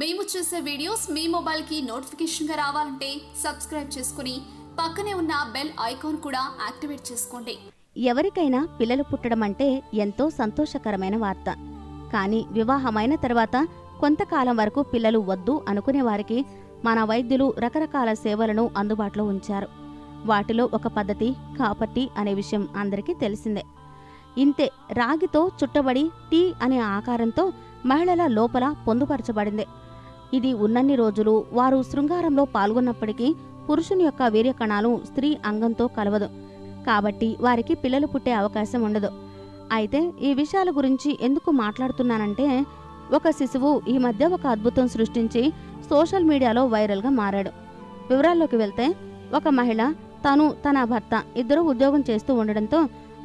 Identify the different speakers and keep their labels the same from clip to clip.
Speaker 1: మేము చేసే వీడియోస్ మీ మొబైల్కి నోటిఫికేషన్గా రావాలంటే సబ్స్క్రైబ్ చేసుకుని పక్కనే ఉన్న బెల్ ఐకాన్ కూడా యాక్టివేట్ చేసుకోండి.
Speaker 2: ఎవరికైనా పిల్లలు పుట్టడం అంటే ఎంతో సంతోషకరమైన వార్త. కానీ వివాహమైన తర్వాత కొంతకాలం వరకు పిల్లలు వద్దు అనుకునే వారికి మన వైద్యులు రకరకాల సేవలను అందుబాటులో ఉంచారు. వాటిలో ఒక పద్ధతి కాపట్టి అనే విషయం అందరికీ తెలిసిందే. ఇంతే రాగితో చుట్టబడి టీ అనే ఆకారంతో మహిళల లోపల పొందుపరచబడింది. ఇది ఉన్నన్ని రోజులు వారు శృంగారంలో పాల్గొన్నప్పటికీ పురుషుని యొక్క వీర్య కణాలు స్త్రీ అంగంతో కలవదు. కాబట్టి వారికి పిల్లలు పుట్టే అవకాశం ఉండదు. అయితే ఈ విషయాల గురించి ఎందుకు మాట్లాడుతున్నానంటే ఒక శిశువు ఈ మధ్య ఒక అద్భుతం సృష్టించి సోషల్ మీడియాలో వైరల్గా మారాడు. వివరాల్లోకి వెళ్తే ఒక మహిళ తను తన భర్త ఇద్దరు ఉద్యోగం చేస్తూ ఉండడంతో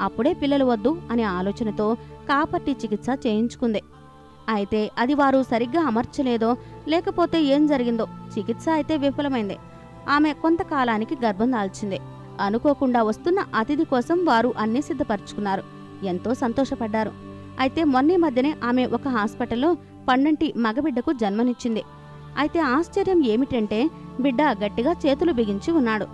Speaker 2: అప్పుడే పిల్లలు వద్దు అనే ఆలోచనతో కాపట్టి చికిత్స చేయించుకుంది. అయితే అది వారు సరిగ్గా అమర్చలేదో లేకపోతే ఏం జరిగిందో చికిత్స అయితే విఫలమైంది. ఆమె కొంతకాలానికి గర్భం దాల్చింది. అనుకోకుండా వస్తున్న అతిథి కోసం వారు అన్ని సిద్ధపరచుకున్నారు. ఎంతో సంతోషపడ్డారు. అయితే మొన్న మధ్యనే ఆమె ఒక హాస్పిటల్లో పన్నంటి మగబిడ్డకు జన్మనిచ్చింది. అయితే ఆశ్చర్యం ఏమిటంటే బిడ్డ గట్టిగా చేతులు బిగించి ఉన్నాడు.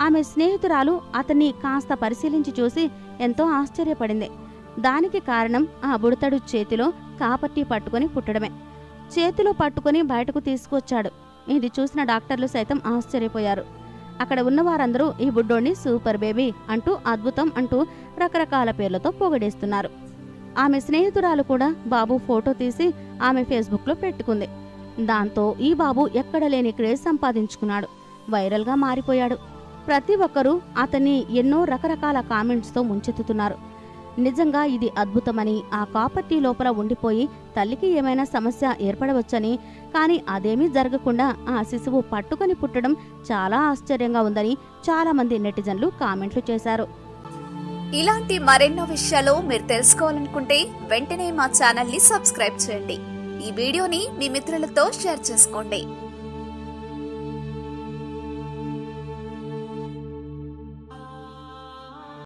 Speaker 2: ఆమె స్నేహితురాలు అతన్ని కాస్త పరిశీలించి చూసి ఎంతో ఆశ్చర్యపడింది. దానికి కారణం ఆ బుడతడు చేతిలో కాపట్టి పట్టుకొని పుట్టడమే. చేతిలో పట్టుకొని బయటకు తీసుకొచ్చాడు. ఇది చూసిన డాక్టర్లు సైతం ఆశ్చర్యపోయారు. అక్కడ ఉన్న వారందరూ ఈ బుడ్డోడిని సూపర్ బేబీ అంటూ అద్భుతం అంటూ రకరకాల పేర్లతో పొగడేస్తున్నారు. ఆమె స్నేహితురాలు కూడా బాబు ఫోటో తీసి ఆమె ఫేస్బుక్లో పెట్టుకుంది. దాంతో ఈ బాబు ఎక్కడ లేని క్రేజ్ సంపాదించుకున్నాడు. వైరల్గా మారిపోయాడు. ప్రతి ఒక్కరూ అతన్ని ఎన్నో రకరకాల కామెంట్స్తో ముంచెత్తుతున్నారు. నిజంగా ఇది అద్భుతమని ఆ కాపర్టీ లోపల ఉండిపోయి తల్లికి ఏమైనా సమస్య ఏర్పడవచ్చని. కానీ అదేమీ జరగకుండా ఆ శిశువు పట్టుకొని పుట్టడం చాలా ఆశ్చర్యంగా ఉందని చాలా మంది నెటిజన్లు కామెంట్లు చేశారు.
Speaker 1: ఇలాంటి మరెన్నో విషయాలు మీరు తెలుసుకోవాలనుకుంటే వెంటనే మా ఛానల్ని సబ్స్క్రైబ్ చేయండి. ఈ వీడియోని మీ మిత్రులతో షేర్ చేసుకోండి.